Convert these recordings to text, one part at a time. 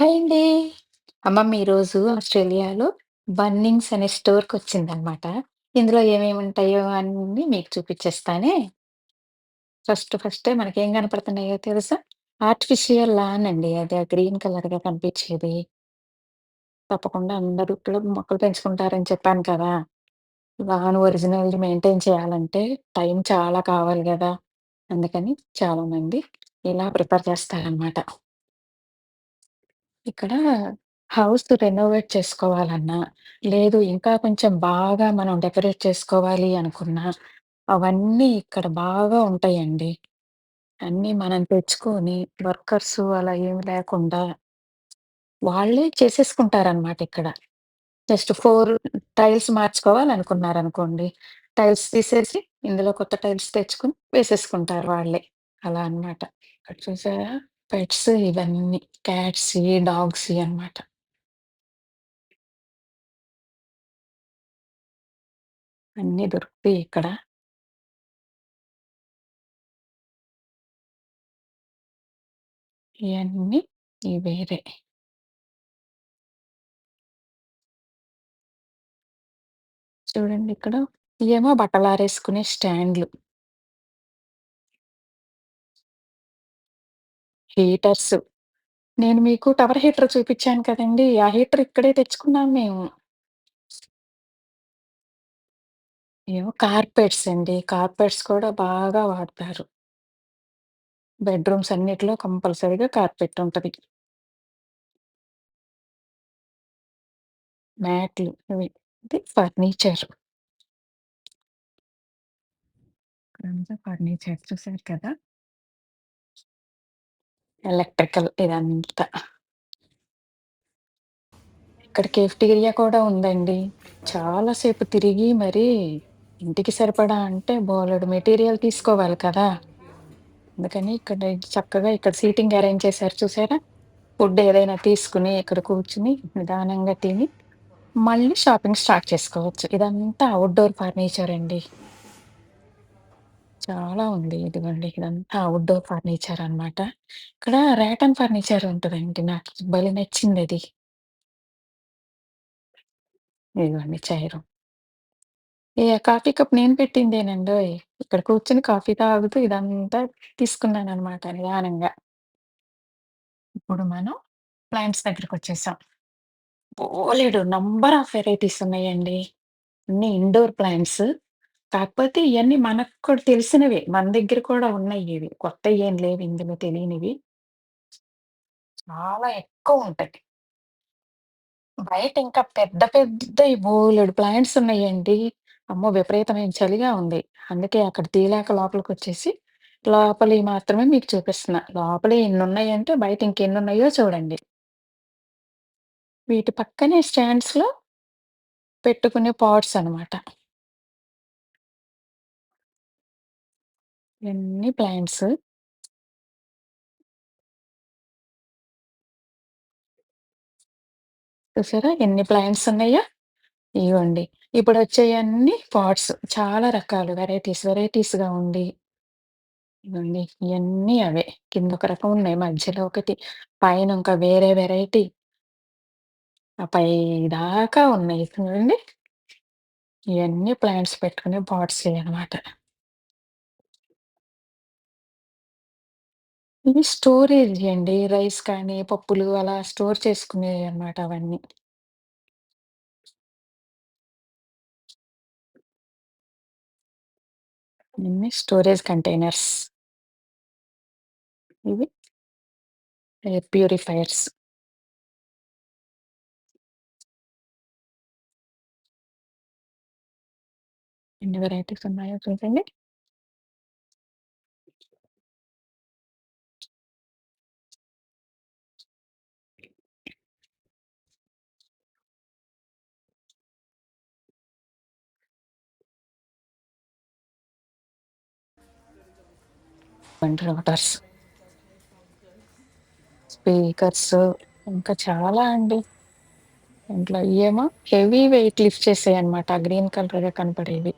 Hi అండి. అమ్మమ్మ ఈరోజు ఆస్ట్రేలియాలో బన్నింగ్స్ అనే స్టోర్‌కొచ్చిందనమాట. ఇందులో ఏమేమి ఉంటాయో అన్నీ మీకు చూపించేస్తానే ఫస్ట్ ఫస్టే మనకేం కనపడుతున్నాయో తెలుసా? ఆర్టిఫిషియల్ లాన్ అండి అది. ఆ గ్రీన్ కలర్‌గా కనిపించేది తప్పకుండా అందరూ ఇక్కడ మొక్కలు పెంచుకుంటారని చెప్పాను కదా! లాన్ ఒరిజినల్‌ది మెయింటైన్ చేయాలంటే టైం చాలా కావాలి గదా! అందుకని చాలామంది ఇలా ప్రిపేర్ చేస్తారనమాట. ఇక్కడ హౌస్ రెనోవేట్ చేసుకోవాలన్నా, లేదు ఇంకా కొంచెం బాగా మనం డెకరేట్ చేసుకోవాలి అనుకున్నా, అవన్నీ ఇక్కడ బాగా ఉంటాయండి. అన్నీ మనం తెచ్చుకొని వర్కర్స్ అలా ఏమి లేకుండా వాళ్ళే చేసేసుకుంటారనమాట ఇక్కడ. జస్ట్ 4 టైల్స్ మార్చుకోవాలనుకున్నారనుకోండి, టైల్స్ తీసేసి ఇందులో కొత్త టైల్స్ తెచ్చుకొని వేసేసుకుంటారు వాళ్ళే. అలా అన్నమాట. ఇక్కడ చూసారా? పెట్స్ ఇవన్నీ క్యాట్స్‌యి, డాగ్స్‌యి అన్నమాట. అన్నీ దొరుకుతాయి ఇక్కడ. ఇయన్నీ వేరే. చూడండి ఇక్కడ. ఇయేమో బట్టలారేసుకునే స్టాండ్‌లు. హీటర్స్. నేను మీకు టవర్ హీటర్ చూపిచ్చాను కదండీ! ఆ హీటర్ ఇక్కడే తెచ్చుకున్నాం మేము. ఏమో కార్పెట్స్ అండి. కార్పెట్స్ కూడా బాగా వాడతారు. బెడ్‌రూమ్స్ అన్నిటిలో కంపల్సరీగా కార్పెట్ ఉంటది. మ్యాట్లు ఇవి. ఇది ఫర్నిచర్. ఇదంతా ఫర్నిచర్ చూసారు కదా! ఎలక్ట్రికల్ ఇదంతా. ఇక్కడ కేఫ్టీరియా కూడా ఉందండి. చాలా సేపు తిరిగి మరి ఇంటికి సరిపడా అంటే బోలెడు మెటీరియల్ తీసుకోవాలి కదా! అందుకని ఇక్కడ చక్కగా ఇక్కడ సీటింగ్ అరేంజ్ చేశారు చూసారా? ఫుడ్ ఏదైనా తీసుకుని ఇక్కడ కూర్చొని నిదానంగా తిని, మళ్ళీ షాపింగ్ స్టార్ట్ చేసుకోవచ్చు. ఇదంతా ఔట్‌డోర్ ఫర్నిచర్ అండి. చాలా ఉంది. ఇదిగోండి ఇదంతా అవుట్డోర్ ఫర్నిచర్ అన్నమాట. ఇక్కడ రాటన్ ఫర్నిచర్ ఉంటదండి. నాకు భలే నచ్చిందది. ఇదిగోండి చైరు. ఏ కాఫీ కప్ నేను పెట్టిందేనండోయ్! ఇక్కడ కూర్చొని కాఫీ తాగుతూ ఇదంతా తీసుకున్నాననమాట నిదానంగా. ఇప్పుడు మనం ప్లాంట్స్ దగ్గరకొచ్చేసాం. బోలెడు నంబర్ ఆఫ్ వెరైటీస్ ఉన్నాయండి. అన్నీ ఇండోర్ ప్లాంట్స్. కాకపోతే ఇయన్నీ మనకు కూడా తెలిసినవే. మన దగ్గర కూడా ఉన్నాయి ఉన్నయివి. కొత్తయేం లేవు ఇందులో తెలియనివి. చాలా ఎక్కువుంటాయి. బయట ఇంకా పెద్ద పెద్దయి బోలెడు ప్లాంట్స్ ఉన్నాయండి. అమ్మో! విపరీతమైన చలిగా ఉంది. అందుకే అక్కడ తీయలేక లోపలికొచ్చేసి, లోపలియి మాత్రమే మీకు చూపిస్తున్నా. ఎన్ని ఇన్నున్నాయంటే బయట ఇంకెన్నున్నాయో చూడండి. వీటి పక్కనే స్టాండ్స్‌లో పెట్టుకునే పాట్స్ అనమాట. ఎన్ని ప్లాంట్స్. చూసారా ఎన్ని ప్లాంట్స్ ఉన్నాయో? ఇగోండి. ఇప్పుడొచ్చేయన్నీ పాట్స్. చాలా రకాలు వెరైటీస్ వెరైటీస్‌గా ఉండి ఇగోండి ఇయన్నీ అవే. కిందొక రకం ఉన్నాయి. మధ్యలో ఒకటి, పైన ఇంకా వేరే వెరైటీ. ఆ పై దాకా ఉన్నాయి చూడండి. ఇయన్నీ ప్లాంట్స్ పెట్టుకునే పాట్సే అనమాట. ఇవి స్టోరేజ్ అండి. రైస్ కానీ, పప్పులు అలా స్టోర్ చేసుకునేయన్నమాట అవన్నీ. ఇన్ని స్టోరేజ్ కంటైనర్స్. ఇవి ఎయిర్ ప్యూరిఫైయర్స్. ఎన్ని వెరైటీస్ ఉన్నాయో చూడండి. బండ్ రోటర్స్. స్పీకర్స్ ఇంకా చాలా అండి. ఇంట్లో ఇయేమో హెవీ వెయిట్ లిఫ్ట్ చేసేయన్నమాట. గ్రీన్ కలర్‌గా కనపడేవి.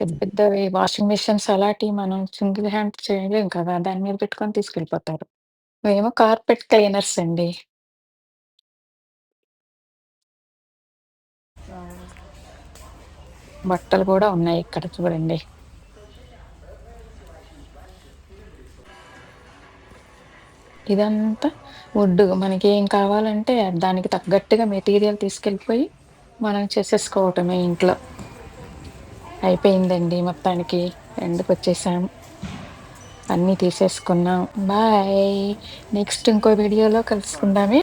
పెద్ద పెద్దవి వాషింగ్ మిషన్స్ అలాంటివి మనం సింగిల్ హ్యాండ్ చేయలేం కదా! దాని మీద పెట్టుకొని తీసుకెళ్ళిపోతారు. మేము కార్పెట్ క్లీనర్స్ అండి. బట్టలు గూడా ఉన్నాయి ఇక్కడ చూడండి. ఇదంతా వుడ్డు. మనకేం కావాలంటే దానికి తగ్గట్టుగా మెటీరియల్ తీసుకెళ్ళిపోయి, మనం చేసేసుకోవటమే ఇంట్లో. అయిపోయిందండి మొత్తానికి. ఎండ్‌కొచ్చేసాం. అన్నీ తీసేసుకున్నాం. బాయ్. నెక్స్ట్ ఇంకో వీడియోలో కలుసుకుందామే.